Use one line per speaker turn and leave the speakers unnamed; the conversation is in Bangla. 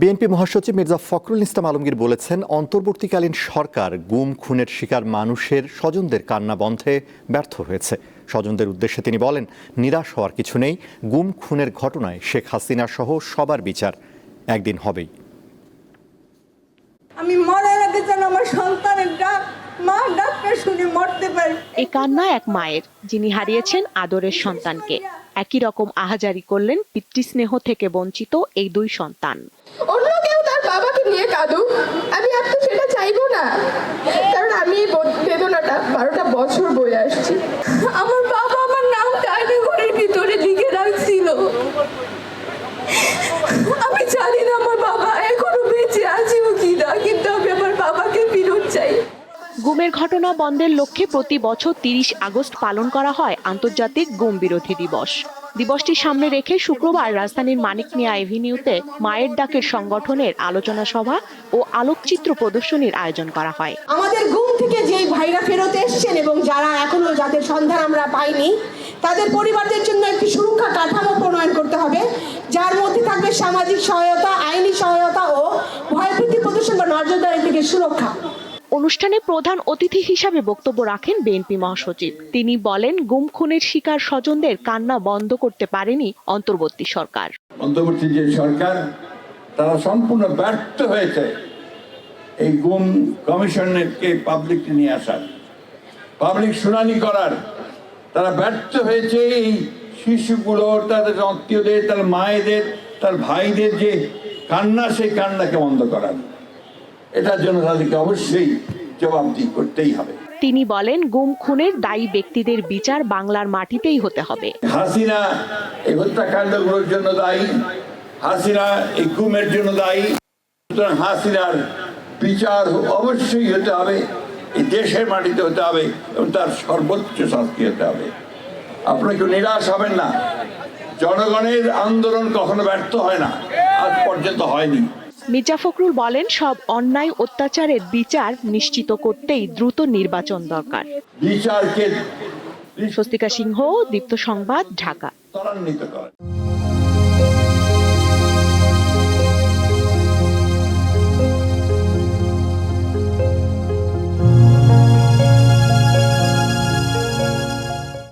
বিএনপি মহাসচিব মির্জা ফখরুল ইসলাম আলমগীর বলেছেন অন্তর্বর্তীকালীন সরকার গুম খুনের শিকার মানুষের স্বজনদের কান্না বন্ধে ব্যর্থ হয়েছে। স্বজনদের উদ্দেশ্যে তিনি বলেন নিরাশ হওয়ার কিছু নেই গুম খুনের ঘটনায় শেখ হাসিনা সহ সবার বিচার একদিন হবেই।
আমি মরার আগে যেন আমার সন্তানের ডাক মা ডাকটা শুনে মরতে পারি।
এই কান্না এক মায়ের যিনি হারিয়েছেন আদরের সন্তানকে। একই রকম আহাজারি করলেন পিতৃস্নেহ থেকে বঞ্চিত এই দুই সন্তান
অন্য কেউ তার বাবাকে নিয়ে কাঁদুক আমি আর তো সেটা চাইব না। কারণ আমি এই বেদনাটা বারোটা বছর বয়ে আসছি।
আমার বাবা আমার নাম ডায়রি ঘরের ভিতরে লিখে রাখছিল। আমি জানি না আমার বাবা এখনও বেঁচে আছে কি না কিন্তু আমি আমার বাবাকে ফেরত চাই।
গুমের ঘটনা বন্ধের লক্ষ্যে প্রতি বছর তিরিশ আগস্ট পালন করা হয় আন্তর্জাতিক গুম বিরোধী দিবস। দিবসটি সামনে রেখে শুক্রবার রাজধানীর মানিক মিয়া এভিনিউতে মায়ের ডাকের সংগঠনের আলোচনা সভা ও আলোকচিত্র প্রদর্শনীর আয়োজন করা হয়।
আমাদের ঘুম থেকে যে ভাইরা ফেরত এসছেন এবং যারা এখনও যাদের সন্ধান আমরা পাইনি, তাদের পরিবারদের জন্য একটি সুরক্ষা কাঠামো প্রণয়ন করতে হবে, যার মধ্যে থাকবে সামাজিক সহায়তা ও ভয়ভীতি প্রদর্শন বা নজরদারি থেকে সুরক্ষা
অনুষ্ঠানে প্রধান অতিথি হিসাবে বক্তব্য রাখেন বিএনপি মহাসচিব। তিনি বলেন, গুম খুনের শিকার স্বজনদের কান্না বন্ধ করতে পারেনি অন্তর্বর্তী সরকার।
অন্তর্বর্তী যে সরকার, তারা সম্পূর্ণ ব্যর্থ হয়েছে এই গুম কমিশনকে পাবলিক নিয়ে আসার। পাবলিক শুনানি করার। তারা ব্যর্থ হয়েছে এই শিশুগুলোর তাদের আত্মীয়দের, তার মায়েদের, তার ভাইদের যে কান্না, সেই কান্নাকে বন্ধ করার। এটার জন্য তাদেরকে অবশ্যই জবাবদিহি করতেই হবে।
তিনি বলেন গুম খুনের দায়ী ব্যক্তিদের বিচার বাংলার মাটিতেই হতে হবে।
হাসিনা এই হত্যাকাণ্ডগুলোর জন্য দায়ী হাসিনা এই গুমের জন্য দায়ী। সুতরাং হাসিনার বিচার অবশ্যই হতে হবে এই দেশের মাটিতে হতে হবে এবং তার সর্বোচ্চ শাস্তি হতে হবে। আপনারা কেউ নিরাশ হবেন না। জনগণের আন্দোলন কখনো ব্যর্থ হয় না আজ পর্যন্ত হয়নি।
মির্জা ফখরুল বলেন সব অন্যায় অত্যাচারের বিচার নিশ্চিত করতেই দ্রুত নির্বাচন দরকার। স্বস্তিকা সিংহ দীপ্ত সংবাদ ঢাকা।